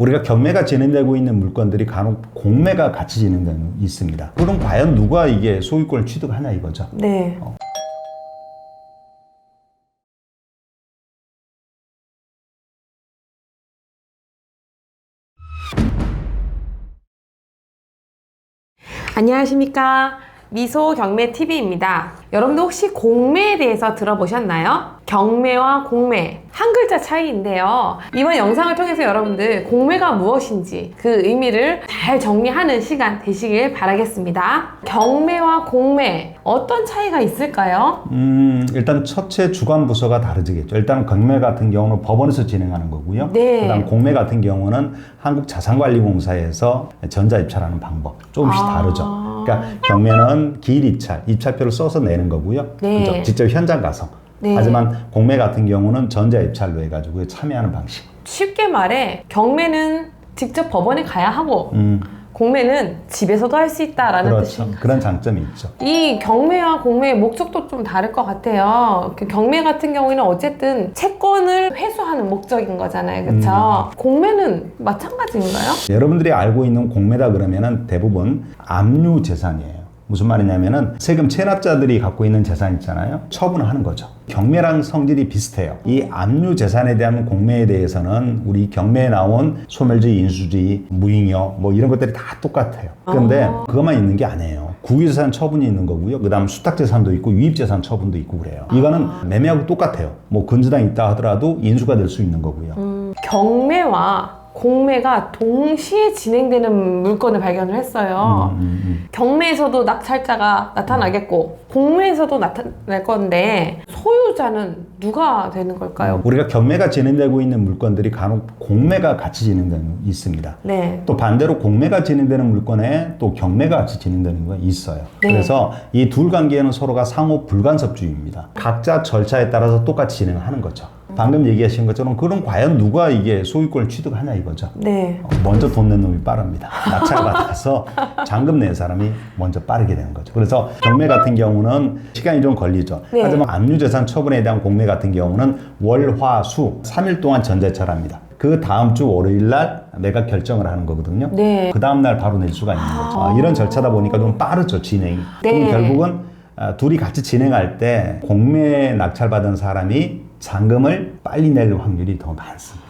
우리가 경매가 진행되고 있는 물건들이 간혹 공매가 같이 진행되는 있습니다. 그럼 과연 누가 이게 소유권을 취득하냐 이거죠. 네. 안녕하십니까. 미소 경매 TV입니다. 여러분도 혹시 공매에 대해서 들어보셨나요? 경매와 공매. 한 글자 차이인데요. 이번 영상을 통해서 여러분들 공매가 무엇인지 그 의미를 잘 정리하는 시간 되시길 바라겠습니다. 경매와 공매. 어떤 차이가 있을까요? 음, 일단 첫째 주관 부서가 다르지겠죠. 일단 경매 같은 경우는 법원에서 진행하는 거고요. 네. 그다음 공매 같은 경우는 한국 자산관리공사에서 전자 입찰하는 방법 조금씩 아. 다르죠. 그러니까 경매는 기일 입찰, 입찰표를 써서 내는 거고요. 네. 그죠? 직접 현장 가서. 네. 하지만 공매 같은 경우는 전자 입찰로 해가지고 참여하는 방식. 쉽게 말해 경매는 직접 법원에 가야 하고 음, 공매는 집에서도 할 수 있다라는 그렇죠. 뜻입니다. 그런 장점이 있죠. 이 경매와 공매의 목적도 좀 다를 것 같아요. 그 경매 같은 경우에는 어쨌든 채권을 회수하는 목적인 거잖아요. 그렇죠? 공매는 마찬가지인가요? 여러분들이 알고 있는 공매다 그러면은 대부분 압류 재산이에요. 무슨 말이냐면은 세금 체납자들이 갖고 있는 재산 있잖아요. 처분을 하는 거죠. 경매랑 성질이 비슷해요. 이 압류 재산에 대한 공매에 대해서는 우리 경매에 나온 소멸주의, 인수주의, 무잉여 뭐 이런 것들이 다 똑같아요. 근데 아. 그것만 있는 게 아니에요. 국유재산 처분이 있는 거고요. 그다음 수탁재산도 있고 유입재산 처분도 있고 그래요. 이거는 매매하고 똑같아요. 뭐 근저당 있다 하더라도 인수가 될 수 있는 거고요. 음, 경매와 공매가 동시에 진행되는 물건을 발견을 했어요. 음, 음, 음. 경매에서도 낙찰자가 나타나겠고 공매에서도 나타날 건데 소유자는 누가 되는 걸까요? 우리가 경매가 진행되고 있는 물건들이 간혹 공매가 같이 진행되는 있습니다. 네. 또 반대로 공매가 진행되는 물건에 또 경매가 같이 진행되는 거 있어요. 네. 그래서 이 둘 관계는 서로가 상호 불간섭주의입니다. 각자 절차에 따라서 똑같이 진행하는 거죠. 방금 얘기하신 것처럼 그럼 과연 누가 이게 소유권을 취득하냐 이거죠. 네. 어, 먼저 돈 낸 놈이 빠릅니다. 낙찰 받아서 잔금 낸 사람이 먼저 빠르게 되는 거죠. 그래서 경매 같은 경우는 시간이 좀 걸리죠. 네. 하지만 압류재산 처분에 대한 공매 같은 경우는 월, 화, 수 3일 동안 전재철합니다. 그 다음 주 월요일 날 매각 결정을 하는 거거든요. 네. 그 다음 날 바로 낼 수가 있는 거죠. 아, 이런 절차다 보니까 좀 빠르죠 진행이. 네. 그럼 결국은 아, 둘이 같이 진행할 때 공매 낙찰 받은 사람이 잔금을 빨리 낼 확률이 더 많습니다.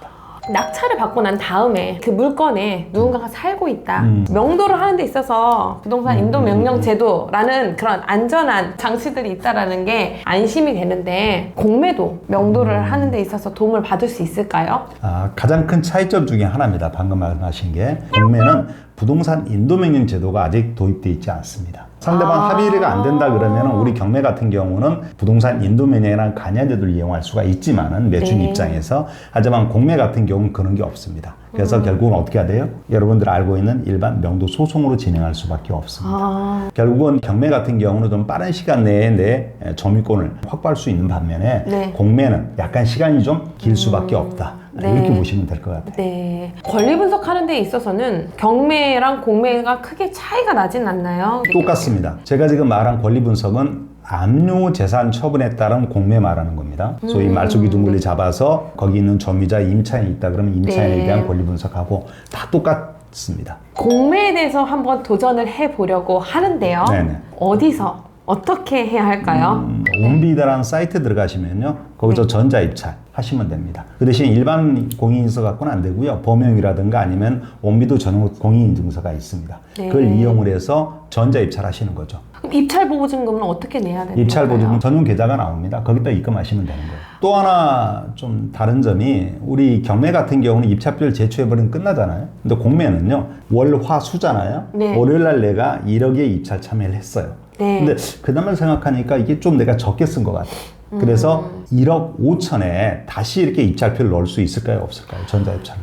낙찰을 받고 난 다음에 그 물건에 누군가가 살고 있다. 음. 명도를 하는 데 있어서 부동산 음, 인도 음, 명령 음. 제도라는 그런 안전한 장치들이 있다라는 게 안심이 되는데 공매도 명도를 음. 하는 데 있어서 도움을 받을 수 있을까요? 아, 가장 큰 차이점 중에 하나입니다. 방금 말씀하신 게 공매는 부동산 인도 명령 제도가 아직 도입되어 있지 않습니다. 상대방 아. 합의가 안 된다 그러면 우리 경매 같은 경우는 부동산 인도명령이라는 간여제도를 이용할 수가 있지만은 매춘 네. 입장에서 하지만 공매 같은 경우는 그런 게 없습니다. 그래서 결국은 어떻게 해야 돼요? 여러분들 알고 있는 일반 명도 소송으로 진행할 수밖에 없습니다. 아, 결국은 경매 같은 경우는 좀 빠른 시간 내에 내 점유권을 확보할 수 있는 반면에 네. 공매는 약간 시간이 좀 길 수밖에 없다. 네. 이렇게 보시면 될 것 같아요. 네. 권리 분석하는 데 있어서는 경매랑 공매가 크게 차이가 나진 않나요? 똑같습니다. 제가 지금 말한 권리 분석은 압류 재산 처분에 따른 공매 말하는 겁니다. 소위 음. 말소 기준권리 잡아서 거기 있는 점유자 임차인이 있다 그러면 임차인에 네. 대한 권리 분석하고 다 똑같습니다. 공매에 대해서 한번 도전을 해보려고 하는데요. 네네. 어디서 어떻게 해야 할까요? 음, 온비드라는 사이트 들어가시면요. 거기서 네. 전자 입찰 하시면 됩니다. 그 대신 일반 공인인증서 갖고는 안 되고요. 범용이라든가 아니면 온비드 전용 공인인증서가 있습니다. 네. 그걸 이용을 해서 전자 입찰하시는 거죠. 그럼 입찰 보증금은 어떻게 내야 되는 입찰 건가요? 보증금 전용 계좌가 나옵니다. 거기다 입금하시면 되는 거예요. 또 하나 좀 다른 점이 우리 경매 같은 경우는 입찰표를 제출해버리면 끝나잖아요. 근데 공매는요. 월, 화, 수잖아요. 네. 월요일 날 내가 1억에 입찰 참여를 했어요. 네. 근데 그 다음을 생각하니까 이게 좀 내가 적게 쓴 것 같아요. 그래서 음. 1억 5천에 다시 이렇게 입찰표를 넣을 수 있을까요? 없을까요? 전자입찰로.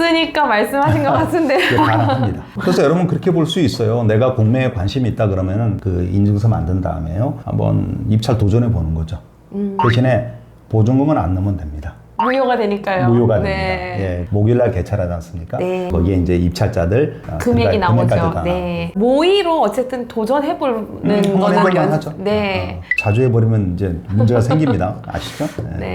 있으니까 말씀하신 것 같은데. 예, 가능합니다. 그래서 여러분 그렇게 볼 수 있어요. 내가 공매에 관심이 있다 그러면은 그 인증서 만든 다음에요. 한번 입찰 도전해 보는 거죠. 음. 대신에 보증금은 안 넣으면 됩니다. 무효가 되니까요. 무효가 됩니다. 네. 예, 목요일날 개찰하지 않습니까? 네. 거기에 이제 입찰자들 어, 금액이 금액까지 나오죠. 다 네. 모의로 어쨌든 도전해보는 음, 거는 해볼만 연- 하죠. 네. 어, 자주 해버리면 이제 문제가 생깁니다. 아시죠? 네. 네.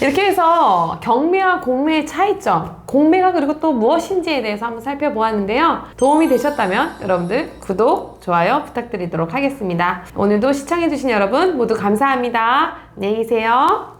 이렇게 해서 경매와 공매의 차이점, 공매가 그리고 또 무엇인지에 대해서 한번 살펴보았는데요. 도움이 되셨다면 여러분들 구독, 좋아요 부탁드리도록 하겠습니다. 오늘도 시청해주신 여러분 모두 감사합니다. 안녕히 계세요.